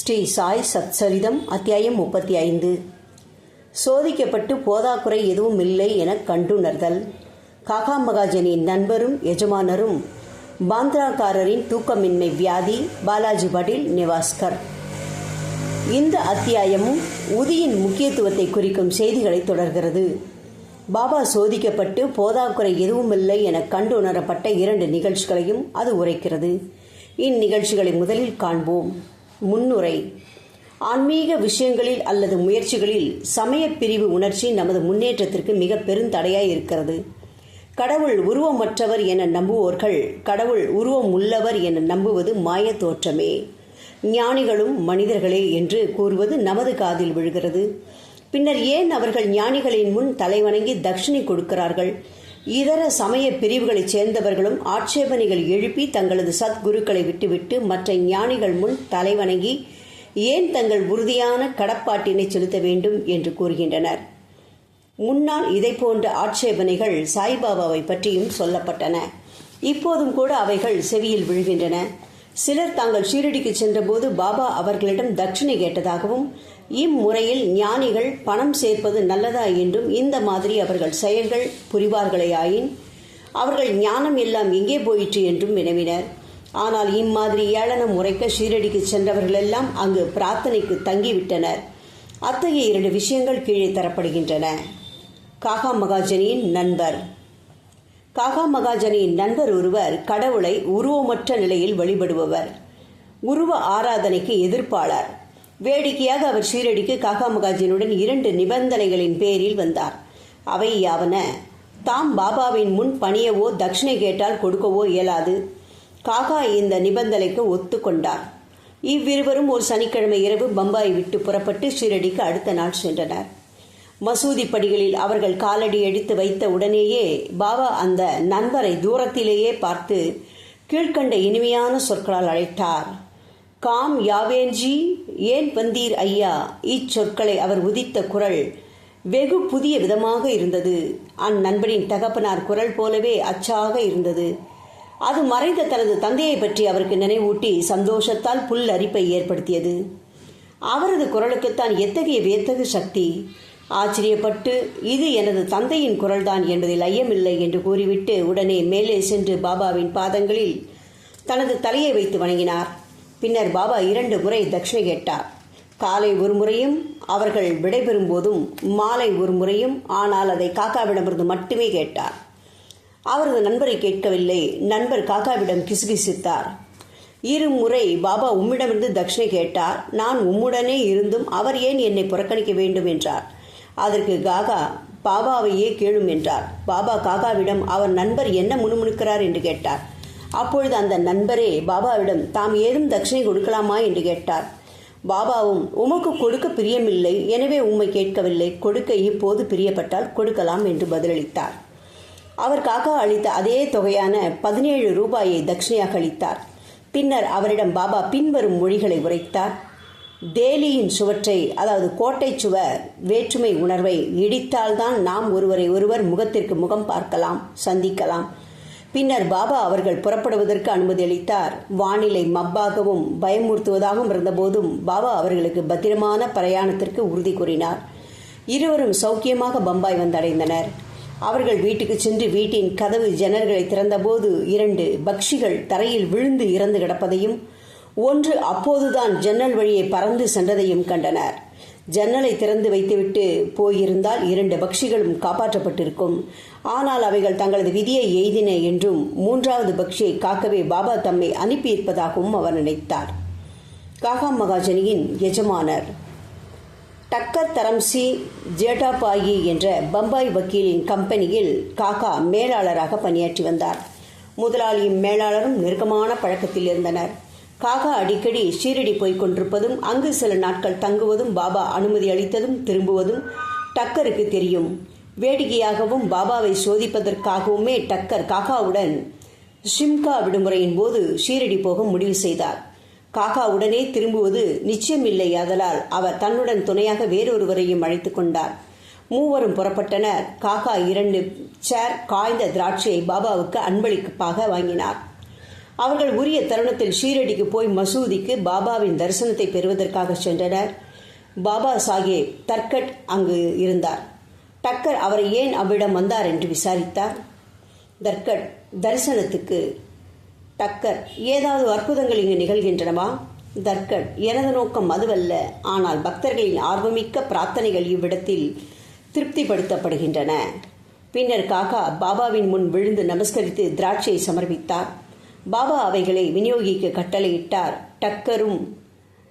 ஸ்ரீ சாய் சத்சரிதம் அத்தியாயம் முப்பத்தி ஐந்து சோதிக்கப்பட்டு போதாக்குறை எதுவும் இல்லை என கண்டுணர்தல். காகா மகாஜனின் நண்பரும் எஜமானரும் பாந்திராக்காரரின் தூக்கமின்மை வியாதி பாலாஜி பட்டில் நிவாஸ்கர். இந்த அத்தியாயமும் உதியின் முக்கியத்துவத்தை குறிக்கும் செய்திகளை தொடர்கிறது. பாபா சோதிக்கப்பட்டு போதாக்குறை எதுவுமில்லை என கண்டு உணரப்பட்ட இரண்டு நிகழ்ச்சிகளையும் அது உரைக்கிறது. இந்நிகழ்ச்சிகளை முதலில் காண்போம். முன்னுரை. ஆன்மீக விஷயங்களில் அல்லது முயற்சிகளில் சமய பிரிவு உணர்ச்சி நமது முன்னேற்றத்திற்கு மிக பெருந்தடையாய் இருக்கிறது கடவுள் உருவமற்றவர் என நம்புவோர்கள் கடவுள் உருவம் உள்ளவர் என நம்புவது மாயத் தோற்றமே ஞானிகளும் மனிதர்களே என்று கூறுவது நமது காதில் விழுகிறது. பின்னர் ஏன் அவர்கள் ஞானிகளின் முன் தலைவணங்கி தட்சிணை கொடுக்கிறார்கள்? இதர சமய பிரிவுகளைச் சேர்ந்தவர்களும் ஆட்சேபனைகள் எழுப்பி தங்களது சத்குருக்களை விட்டுவிட்டு மற்ற ஞானிகள் முன் தலைவணங்கி ஏன் தங்கள் உறுதியான கடப்பாட்டினை செலுத்த வேண்டும் என்று கூறுகின்றனர். முன்னால் இதை போன்ற ஆட்சேபனைகள் சாய்பாபாவை பற்றியும் சொல்லப்பட்டன. இப்போதும் கூட அவைகள் செவியில் விழுகின்றன. சிலர் தாங்கள் ஷீரடிக்கு சென்றபோது பாபா அவர்களிடம் தட்சிணை கேட்டதாகவும் இம்முறையில் ஞானிகள் பணம் சேர்ப்பது நல்லதா என்றும் இந்த மாதிரி அவர்கள் செயல்கள் புரிவார்களேயாயின் அவர்கள் ஞானம் எல்லாம் எங்கே போயிற்று என்றும் வினவினர். ஆனால் இம்மாதிரி ஏளனம் முறைக்க ஷீரடிக்கு சென்றவர்களெல்லாம் அங்கு பிரார்த்தனைக்கு தங்கிவிட்டனர். அத்தகைய இரண்டு விஷயங்கள் கீழே தரப்படுகின்றன. காகா மகாஜனியின் நண்பர். காகா மகாஜனியின் நண்பர் ஒருவர் கடவுளை உருவமற்ற நிலையில் வழிபடுபவர். உருவ ஆராதனைக்கு எதிர்ப்பாளர். வேடிக்கையாக அவர் ஷீரடிக்கு காகா மகாஜினுடன் இரண்டு நிபந்தனைகளின் பேரில் வந்தார். அவை யாவன? தாம் பாபாவின் முன் பணியவோ தட்சிணை கேட்டால் கொடுக்கவோ இயலாது. காகா இந்த நிபந்தனைக்கு ஒத்துக்கொண்டார் இவ்விருவரும் ஒரு சனிக்கிழமை இரவு பம்பாய் விட்டு புறப்பட்டு ஷீரடிக்கு அடுத்த நாள் சென்றனர். மசூதி படிகளில் அவர்கள் காலடி எடுத்து வைத்த உடனேயே பாபா அந்த நண்பரை தூரத்திலேயே பார்த்து கீழ்கண்ட இனிமையான சொற்களால் அழைத்தார். காம் யாவேன்ஜி ஏன் வந்தீர் ஐயா? இச்சொற்களை அவர் உதித்த குரல் வெகு புதிய விதமாக இருந்தது. அந்நண்பனின் தகப்பனார் குரல் போலவே அச்சாக இருந்தது. அது மறைந்த தனது தந்தையை பற்றி அவருக்கு நினைவூட்டி சந்தோஷத்தால் புல் அரிப்பை ஏற்படுத்தியது. அவரது குரலுக்குத்தான் எத்தகைய வியத்தகு சக்தி? ஆச்சரியப்பட்டு இது எனது தந்தையின் குரல்தான் என்பதில் ஐயமில்லை என்று கூறிவிட்டு உடனே மேலே சென்று பாபாவின் பாதங்களில் தனது தலையை வைத்து வணங்கினார். பின்னர் பாபா இரண்டு முறை தட்சிணை கேட்டார். காலை ஒரு முறையும் அவர்கள் விடைபெறும் போதும் மாலை ஒரு முறையும் ஆனால் அதை காக்காவிடமிருந்து மட்டுமே கேட்டார். அவரது நண்பரை கேட்கவில்லை. நண்பர் காக்காவிடம் கிசுகிசித்தார். இரு முறை பாபா உம்மிடமிருந்து தட்சிணை கேட்டார். நான் உம்முடனே இருந்தும் அவர் ஏன் என்னை புறக்கணிக்க வேண்டும் என்றார். அதற்கு காகா பாபாவையே கேளும் என்றார். பாபா காகாவிடம் அவர் நண்பர் என்ன முணுமுணுக்கிறார்? என்று கேட்டார். அப்பொழுது அந்த நண்பரே பாபாவிடம் தாம் ஏதும் தட்சிணை கொடுக்கலாமா? என்று கேட்டார். பாபாவும் உமக்கு கொடுக்க பிரியமில்லை. எனவே உம்மை கேட்கவில்லை. கொடுக்க இப்போது பிரியப்பட்டால் கொடுக்கலாம் என்று பதிலளித்தார். அவர் காக்கா அளித்த அதே தொகையான பதினேழு ரூபாயை தட்சிணையாக அளித்தார். பின்னர் அவரிடம் பாபா பின்வரும் மொழிகளை உரைத்தார். தேலியின் சுவற்றை அதாவது கோட்டை சுவர் வேற்றுமை உணர்வை இடித்தால்தான் நாம் ஒருவரை ஒருவர் முகத்திற்கு முகம் பார்க்கலாம் சந்திக்கலாம். பின்னர் பாபா அவர்கள் புறப்படுவதற்கு அனுமதி அளித்தார். வானிலை மப்பாகவும் பயமுறுத்துவதாகவும் இருந்தபோதும் பாபா அவர்களுக்கு பத்திரமான பிரயாணத்திற்கு உறுதி கூறினார். இருவரும் சௌக்கியமாக பம்பாய் வந்தடைந்தனர். அவர்கள் வீட்டுக்கு சென்று வீட்டின் கதவு ஜன்னல்களை திறந்தபோது இரண்டு பக்ஷிகள் தரையில் விழுந்து இறந்து கிடப்பதையும் ஒன்று அப்போதுதான் ஜன்னல் வழியை பறந்து சென்றதையும் கண்டனர். ஜன்னலை திறந்து வைத்துவிட்டு போயிருந்தால் இரண்டு பக்ஷிகளும் காப்பாற்றப்பட்டிருக்கும். ஆனால் அவைகள் தங்களது விதியை எய்தின என்றும் மூன்றாவது பக்ஷியை காக்கவே பாபா தம்மை அனுப்பியிருப்பதாகவும் அவர் நினைத்தார். காகா மகாஜனியின் எஜமானர். டக்கர் தரம்சி ஜேட்டாபாயி என்ற பம்பாய் வக்கீலின் கம்பெனியில் காகா மேலாளராக பணியாற்றி வந்தார். முதலாளியும் மேலாளரும் நெருக்கமான பழக்கத்தில் இருந்தனர். காகா அடிக்கடி ஷீரடி போய்க் கொண்டிருப்பதும் அங்கு சில நாட்கள் தங்குவதும் பாபா அனுமதி அளித்ததும் திரும்புவதும் டக்கருக்கு தெரியும். வேடிக்கையாகவும் பாபாவை சோதிப்பதற்காகவுமே டக்கர் காகாவுடன் ஷிம்கா விடுமுறையின் போது ஷீரடி போக முடிவு செய்தார். காகா உடனே திரும்புவது நிச்சயமில்லை ஆதலால் அவர் தன்னுடன் துணையாக வேறொருவரையும் அழைத்துக் கொண்டார். மூவரும் புறப்பட்டனர். காகா இரண்டு சேர் காய்ந்த திராட்சையை பாபாவுக்கு அன்பளிப்பாக வாங்கினார். அவர்கள் உரிய தருணத்தில் ஷீரடிக்கு போய் மசூதிக்கு பாபாவின் தரிசனத்தை பெறுவதற்காக சென்றனர். பாபா சாஹேப் தர்கட் அங்கு இருந்தார். டக்கர் அவரை ஏன் அவ்விடம் வந்தார் என்று விசாரித்தார். தர்கட் தரிசனத்துக்கு டக்கர் ஏதாவது அற்புதங்கள் இங்கு நிகழ்கின்றனவா? தர்கட் எனது நோக்கம் அதுவல்ல. ஆனால் பக்தர்களின் ஆர்வமிக்க பிரார்த்தனைகள் இவ்விடத்தில் திருப்திப்படுத்தப்படுகின்றன. பின்னர் காகா பாபாவின் முன் விழுந்து நமஸ்கரித்து திராட்சையை சமர்ப்பித்தார். பாபா அவைகளை விநியோகிக்க கட்டளையிட்டார். டக்கரும்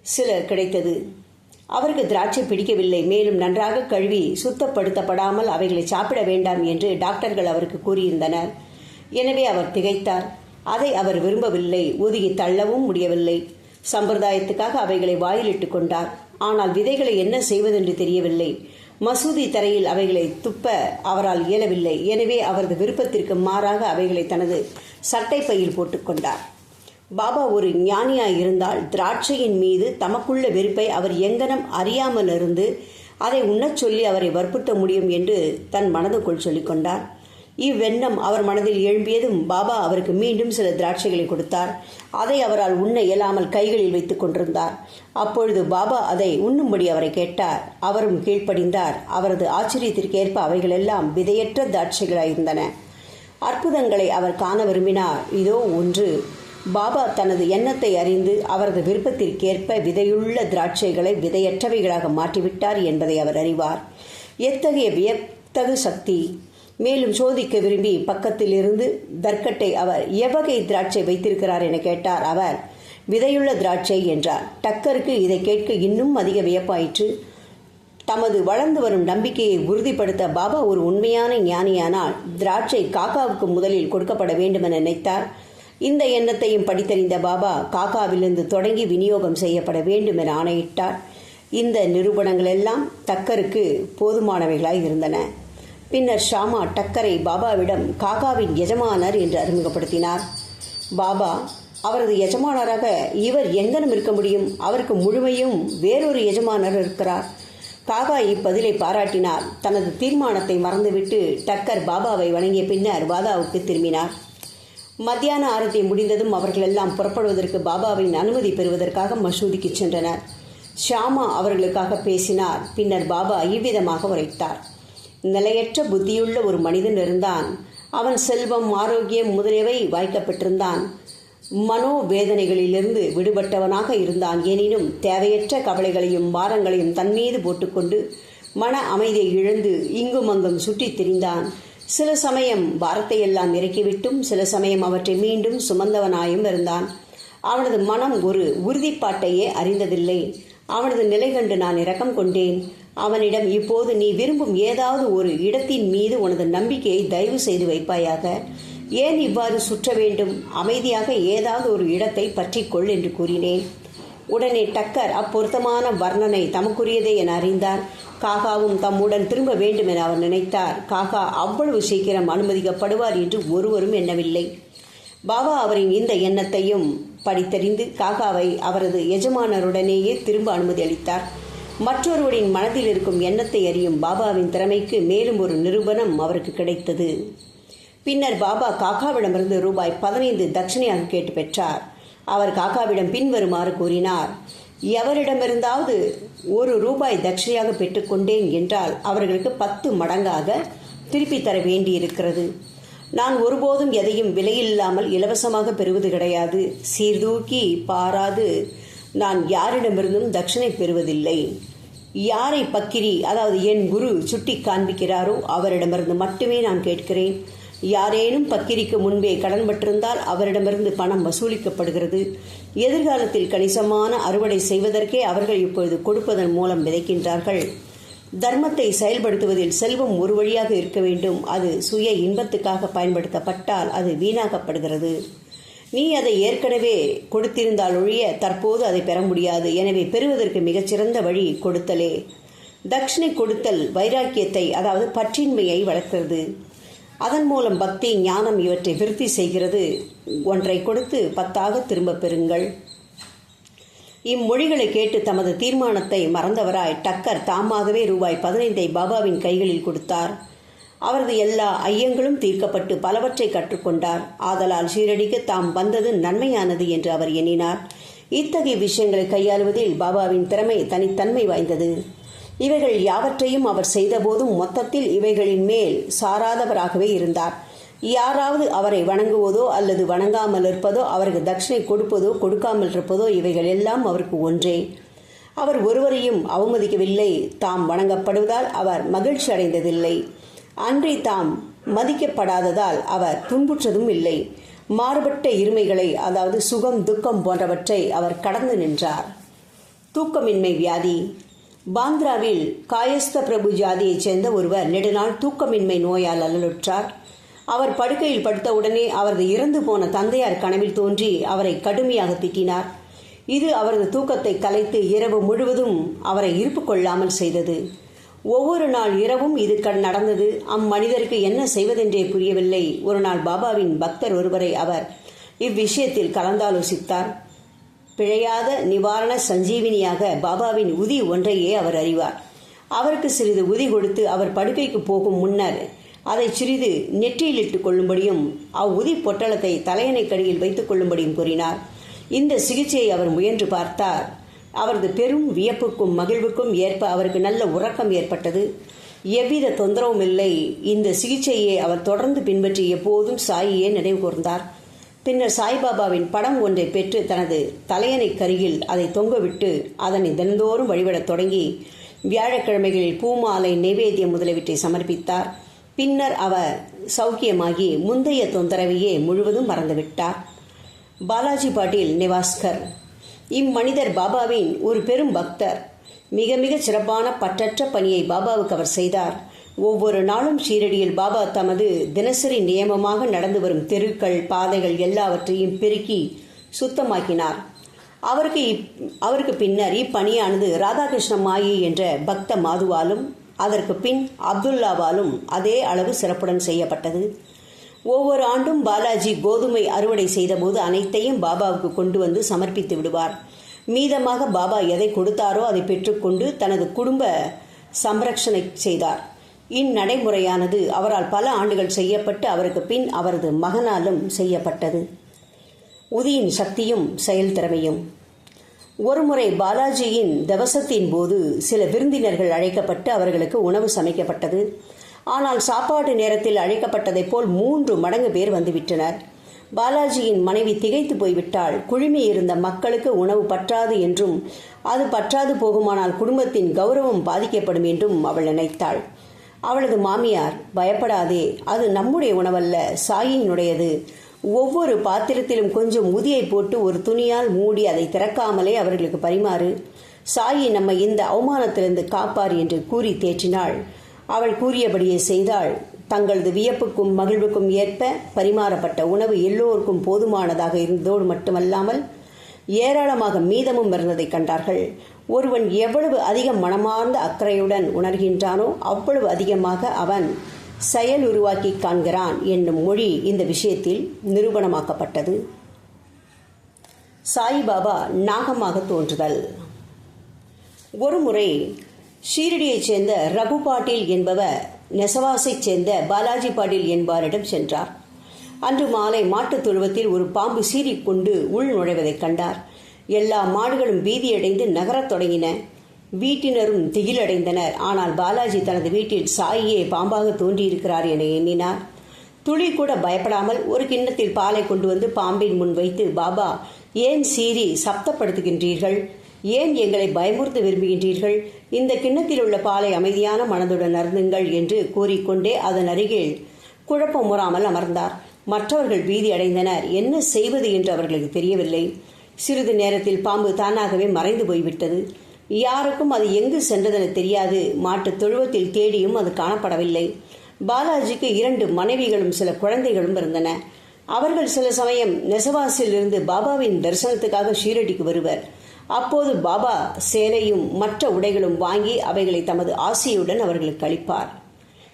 சில கிடைத்தது. அவருக்கு திராட்சை பிடிக்கவில்லை. மேலும் நன்றாக கழுவி சுத்தப்படுத்தப்படாமல் அவைகளை சாப்பிட வேண்டாம் என்று டாக்டர்கள் அவருக்கு கூறியிருந்தனர். எனவே அவர் திகைத்தார். அதை அவர் விரும்பவில்லை. ஒதுங்கி தள்ளவும் முடியவில்லை. சம்பிரதாயத்துக்காக அவைகளை வாயிலிட்டு கொண்டார். ஆனால் விதைகளை என்ன செய்வதென்று தெரியவில்லை. மசூதி தரையில் அவைகளை துப்ப அவரால் இயலவில்லை. எனவே அவரது விருப்பத்திற்கு மாறாக அவைகளை தனது சட்டை பையில் போட்டுக்கொண்டார் பாபா ஒரு ஞானியாய் இருந்தால் திராட்சையின் மீது தமக்குள்ள வெறுப்பை அவர் எங்கனம் அறியாமல் இருந்து அதை உண்ணச் சொல்லி அவரை வற்புறுத்த முடியும் என்று தன் மனதுக்குள் சொல்லிக்கொண்டார் இவ்வெண்ணம் அவர் மனதில் எழும்பியதும் பாபா அவருக்கு மீண்டும் சில திராட்சைகளை கொடுத்தார். அதை அவரால் உண்ண இயலாமல் கைகளில் வைத்துக் கொண்டிருந்தார். அப்பொழுது பாபா அதை உண்ணும்படி அவரை கேட்டார். அவரும் கீழ்ப்படிந்தார். அவரது ஆச்சரியத்திற்கேற்ப அவைகளெல்லாம் விதையற்ற திராட்சைகளாயிருந்தன. அற்புதங்களை அவர் காண விரும்பினார். இதோ ஒன்று. பாபா தனது எண்ணத்தை அறிந்து அவரது விருப்பத்திற்கேற்ப விதையுள்ள திராட்சைகளை விதையற்றவைகளாக மாற்றிவிட்டார் என்பதை அவர் அறிவார். எத்தகைய வியத்தகு சக்தி. மேலும் சோதிக்க விரும்பி பக்கத்தில் இருந்து தர்க்கட்டை அவர் எவ்வகை திராட்சை வைத்திருக்கிறார் என கேட்டார். அவர் விதையுள்ள திராட்சை என்றார். டக்கருக்கு இதை கேட்க இன்னும் அதிக வியப்பாயிற்று. தமது வளர்ந்து வரும் நம்பிக்கையை உறுதிப்படுத்த பாபா ஒரு உண்மையான ஞானியானால் திராட்சை காக்காவுக்கு முதலில் கொடுக்கப்பட வேண்டுமென நினைத்தார். இந்த எண்ணத்தையும் படித்தறிந்த பாபா காக்காவிலிருந்து தொடங்கி விநியோகம் செய்யப்பட வேண்டும் என ஆணையிட்டார். இந்த நிரூபணங்கள் எல்லாம் டக்கருக்கு போதுமானவைகளாய் இருந்தன. பின்னர் ஷாமா டக்கரை பாபாவிடம் காகாவின் எஜமானர் என்று அறிமுகப்படுத்தினார். பாபா அவரது எஜமானராக இவர் எங்கனம் இருக்க முடியும்? அவருக்கு முழுமையும் வேறொரு எஜமானர் இருக்கிறார். காகா இப்பதிலை பாராட்டினார். தனது தீர்மானத்தை மறந்துவிட்டு டக்கர் பாபாவை வணங்கிய பின்னர் வாதாவுக்கு திரும்பினார். மத்தியான ஆரத்தி முடிந்ததும் அவர்கள் எல்லாம் புறப்படுவதற்கு பாபாவின் அனுமதி பெறுவதற்காக மசூதிக்கு சென்றனர். ஷாமா அவர்களுக்காக பேசினார். பின்னர் பாபா இவ்விதமாக உரைத்தார். நிலையற்ற புத்தியுள்ள ஒரு மனிதன் இருந்தான். அவன் செல்வம் ஆரோக்கியம் முதலியவை வாய்க்கப்பட்டிருந்தான். மனோவேதனைகளிலிருந்து விடுபட்டவனாக இருந்தான். எனினும் தேவையற்ற கவலைகளையும் பாரங்களையும் தன்மீது போட்டுக்கொண்டு மன அமைதியை இழந்து இங்கும் அங்கும் சுற்றித் திரிந்தான். சில சமயம் பாரத்தையெல்லாம் இறக்கிவிட்டும் சில சமயம் அவற்றை மீண்டும் சுமந்தவனாயும் இருந்தான். அவனது மனம் ஒரு உறுதிப்பாட்டையே அறிந்ததில்லை. அவனது நிலை கண்டு நான் இரக்கம் கொண்டேன். அவனிடம் இப்போது நீ விரும்பும் ஏதாவது ஒரு இடத்தின் மீது உனது நம்பிக்கையை தயவு செய்து வைப்பாயாக. ஏன் இவ்வாறு சுற்ற வேண்டும்? அமைதியாக ஏதாவது ஒரு இடத்தை பற்றிக்கொள் என்று கூறினேன். உடனே டக்கர் அப்பொருத்தமான வர்ணனை தமக்குரியதே என அறிந்தார். காகாவும் தம்முடன் திரும்ப வேண்டும் என அவர் நினைத்தார். காகா அவ்வளவு சீக்கிரம் அனுமதிக்கப்படுவார் என்று ஒருவரும் எண்ணவில்லை. பாபா அவரின் இந்த எண்ணத்தையும் படித்தறிந்து காகாவை அவரது எஜமானருடனேயே திரும்ப அனுமதி அளித்தார். மற்றொருவரின் மனதில் இருக்கும் எண்ணத்தை அறியும் பாபாவின் திறமைக்கு மேலும் ஒரு நிரூபணம் அவருக்கு கிடைத்தது. பின்னர் பாபா காக்காவிடமிருந்து ரூபாய் பதினைந்து தட்சணையாக கேட்டு பெற்றார். அவர் காக்காவிடம் பின்வருமாறு கூறினார் எவரிடமிருந்தாவது ஒரு ரூபாய் தட்சணையாக பெற்றுக்கொண்டேன் என்றால் அவர்களுக்கு பத்து மடங்காக திருப்பி தர வேண்டியிருக்கிறது. நான் ஒருபோதும் எதையும் விலையில்லாமல் இலவசமாக பெறுவது கிடையாது. சீர்தூக்கி பாராது. நான் யாரிடமிருந்தும் தட்சிணை பெறுவதில்லை. யாரை பக்கிரி அதாவது என் குரு சுட்டி காண்பிக்கிறாரோ அவரிடமிருந்து மட்டுமே நான் கேட்கிறேன். யாரேனும் பக்கிரிக்கு முன்பே கடன்பட்டிருந்தால் அவரிடமிருந்து பணம் வசூலிக்கப்படுகிறது. எதிர்காலத்தில் கணிசமான அறுவடை செய்வதற்கே அவர்கள் இப்பொழுது கொடுப்பதன் மூலம் விதைக்கின்றார்கள். தர்மத்தை செயல்படுத்துவதில் செல்வம் ஒரு வழியாக இருக்க வேண்டும். அது சுய இன்பத்துக்காக பயன்படுத்தப்பட்டால் அது வீணாக்கப்படுகிறது. நீ அதை ஏற்கனவே கொடுத்திருந்தால் ஒழிய தற்போது அதை பெற முடியாது. எனவே பெறுவதற்கு மிகச்சிறந்த வழி கொடுத்தலே. தட்சிணை கொடுத்தல் வைராக்கியத்தை அதாவது பற்றின்மையை வளர்க்கிறது. அதன் மூலம் பக்தி ஞானம் இவற்றை விருத்தி செய்கிறது. ஒன்றை கொடுத்து பத்தாக திரும்ப பெறுங்கள். இம்மொழிகளை கேட்டு தமது தீர்மானத்தை மறந்தவராய் டக்கர் தாமாகவே ரூபாய் பதினைந்தை பாபாவின் கைகளில் கொடுத்தார். அவரது எல்லா ஐயங்களும் தீர்க்கப்பட்டு பலவற்றை கற்றுக்கொண்டார். ஆதலால் சீரடிக்கு தாம் வந்தது நன்மையானது என்று அவர் எண்ணினார். இத்தகைய விஷயங்களை கையாளுவதில் பாபாவின் திறமை தனித்தன்மை வாய்ந்தது. இவைகள் யாவற்றையும் அவர் செய்தபோதும் மொத்தத்தில் இவைகளின் மேல் சாராதவராகவே இருந்தார். யாராவது அவரை வணங்குவதோ அல்லது வணங்காமல் இருப்பதோ அவருக்கு தட்சிணை கொடுப்பதோ கொடுக்காமல் இருப்பதோ இவைகள் எல்லாம் அவருக்கு ஒன்றே. அவர் ஒருவரையும் அவமதிக்கவில்லை. தாம் வணங்கப்படுவதால் அவர் மகிழ்ச்சி அடைந்ததில்லை. அன்றி தாம் மதிக்கப்படாததால் அவர் துன்புற்றதும் இல்லை. மாறுபட்ட இருமைகளை அதாவது சுகம் துக்கம் போன்றவற்றை அவர் கடந்து நின்றார். தூக்கமின்மை வியாதி பாந்திராவில் காயஸ்த பிரபு ஜாதியைச் சேர்ந்த ஒருவர் நெடுநாள் தூக்கமின்மை நோயால் அல்லலுற்றார் அவர் படுக்கையில் படுத்தவுடனே அவரது இறந்து போன தந்தையார் கனவில் தோன்றி அவரை கடுமையாக திட்டினார். இது அவரது தூக்கத்தை கலைத்து இரவு முழுவதும் அவரை இருப்பு கொள்ளாமல் செய்தது. ஒவ்வொரு நாள் இரவும் இது கண் நடந்தது. அம்மனிதருக்கு என்ன செய்வதென்றே புரியவில்லை. ஒரு நாள் பாபாவின் பக்தர் ஒருவரை அவர் இவ்விஷயத்தில் கலந்தாலோசித்தார். பிழையாத நிவாரண சஞ்சீவினியாக பாபாவின் உதி ஒன்றையே அவர் அறிவார். அவருக்கு சிறிது உதி கொடுத்து அவர் படுக்கைக்கு போகும் முன்னர் அதை சிறிது நெற்றியிலிட்டுக் கொள்ளும்படியும் அவ்வுதி பொட்டலத்தை தலையணை கடியில் வைத்துக் கொள்ளும்படியும் கூறினார். இந்த சிகிச்சையை அவர் முயன்று பார்த்தார். அவரது பெரும் வியப்புக்கும் மகிழ்வுக்கும் ஏற்ப அவருக்கு நல்ல உறக்கம் ஏற்பட்டது. எவ்வித தொந்தரவும் இல்லை இந்த சிகிச்சையை அவர் தொடர்ந்து பின்பற்றி எப்போதும் சாயியே நினைவு கூர்ந்தார் பின்னர் சாய்பாபாவின் படம் ஒன்றை பெற்று தனது தலையணை கருகில் அதை தொங்கவிட்டு அதனை தினந்தோறும் வழிபடத் தொடங்கி வியாழக்கிழமைகளில் பூமாலை நைவேத்தியம் முதலியவற்றை சமர்ப்பித்தார். பின்னர் அவர் சௌக்கியமாகி முந்தைய தொந்தரவையே முழுவதும் மறந்துவிட்டார். பாலாஜி பாட்டீல் நிவாஸ்கர். இம்மனிதர் பாபாவின் ஒரு பெரும் பக்தர். மிக மிக சிறப்பான பற்றற்ற பணியை பாபாவுக்கு அவர் செய்தார். ஒவ்வொரு நாளும் ஷீரடியில் பாபா தமது தினசரி நியமமாக நடந்து வரும் தெருக்கள் பாதைகள் எல்லாவற்றையும் பெருக்கி சுத்தமாக்கினார். அவருக்கு அவருக்கு பின்னர் இப்பணியானது ராதாகிருஷ்ண மாயி என்ற பக்த மாதுவாலும் அதற்கு பின் அப்துல்லாவாலும் அதே அளவு சிறப்புடன் செய்யப்பட்டது. ஒவ்வொரு ஆண்டும் பாலாஜி கோதுமை அறுவடை செய்தபோது அனைத்தையும் பாபாவுக்கு கொண்டு வந்து சமர்ப்பித்து விடுவார். மீதமாக பாபா எதை கொடுத்தாரோ அதை பெற்றுக்கொண்டு தனது குடும்ப சம்ரக்ஷணை செய்தார். இந்நடைமுறையானது அவரால் பல ஆண்டுகள் செய்யப்பட்டு அவருக்கு பின் அவரது மகனாலும் செய்யப்பட்டது. உதியின் சக்தியும் செயல்திறமையும் ஒருமுறை பாலாஜியின் தவசத்தின் போது சில விருந்தினர்கள் அழைக்கப்பட்டு அவர்களுக்கு உணவு சமைக்கப்பட்டது. ஆனால் சாப்பாட்டு நேரத்தில் அழைக்கப்பட்டதைப் போல் மூன்று மடங்கு பேர் வந்துவிட்டனர். பாலாஜியின் மனைவி திகைத்து போய்விட்டால் குழுமி இருந்த மக்களுக்கு உணவு பற்றாது என்றும் அது பற்றாது போகுமானால் குடும்பத்தின் கௌரவம் பாதிக்கப்படும் என்றும் அவள் நினைத்தாள். அவளது மாமியார் பயப்படாதே. அது நம்முடைய உணவல்ல சாயினுடையது. ஒவ்வொரு பாத்திரத்திலும் கொஞ்சம் முதியை போட்டு ஒரு துணியால் மூடி அதை திறக்காமலே அவர்களுக்கு பரிமாறு. சாயி நம்ம இந்த அவமானத்திலிருந்து காப்பார் என்று கூறி தேற்றினாள். அவள் கூறியபடியே செய்தாள். தங்களது வியப்புக்கும் மகிழ்வுக்கும் ஏற்ப பரிமாறப்பட்ட உணவு எல்லோருக்கும் போதுமானதாக இருந்ததோடு மட்டுமல்லாமல் ஏராளமாக மீதமும் இருந்ததை கண்டார்கள். ஒருவன் எவ்வளவு அதிக மனமார்ந்த அக்கறையுடன் உணர்கின்றானோ அவ்வளவு அதிகமாக அவன் செயல் உருவாக்கி காண்கிறான் என்னும் மொழி இந்த விஷயத்தில் நிரூபணமாக்கப்பட்டது. சாய்பாபா நாகமாக தோன்றுதல். ஒருமுறை ஷீரடியைச் சேர்ந்த ரகு பாட்டில் என்பவர் நெசவாசைச் சேர்ந்த பாலாஜி பாட்டில் என்பாரிடம் சென்றார். அன்று மாலை மாட்டுத் தொழுவத்தில் ஒரு பாம்பு சீறிக்கொண்டு உள் நுழைவதைக் கண்டார். எல்லா மாடுகளும் பீதியடைந்து நகரத் தொடங்கின. வீட்டினரும் திகிலடைந்தனர். ஆனால் பாலாஜி தனது வீட்டில் சாயியே பாம்பாக தோன்றியிருக்கிறார் என எண்ணினார். துளி கூட பயப்படாமல் ஒரு கிண்ணத்தில் பாலை கொண்டு வந்து பாம்பின் முன் வைத்து பாபா ஏன் சீறி சப்தப்படுத்துகின்றீர்கள்? ஏன் எங்களை பயமுறுத்த விரும்புகின்றீர்கள்? இந்த கிண்ணத்தில் உள்ள பாலை அமைதியான மனதுடன் அருந்துங்கள் என்று கூறிக்கொண்டே அதன் அருகில் குழப்பம் முறாமல் அமர்ந்தார். மற்றவர்கள் பீதி அடைந்தனர் என்ன செய்வது? என்று அவர்களுக்கு தெரியவில்லை. சிறிது நேரத்தில் பாம்பு தானாகவே மறைந்து போய்விட்டது. யாருக்கும் அது எங்கு சென்றதென தெரியாது. மாட்டுத் தொழுவத்தில் தேடியும் அது காணப்படவில்லை. பாலாஜிக்கு இரண்டு மனைவிகளும் சில குழந்தைகளும் இருந்தன. அவர்கள் சில சமயம் நெசவாசில் இருந்து பாபாவின் தரிசனத்துக்காக ஷீரடிக்கு வருவர். அப்போது பாபா சேலையும் மற்ற உடைகளும் வாங்கி அவைகளை தமது ஆசையுடன் அவர்களுக்கு அளிப்பார்.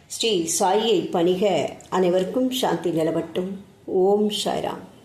ஸ்ரீ சாயியை பணிக. அனைவருக்கும் சாந்தி நிலவட்டும். ஓம் சாய்ராம்.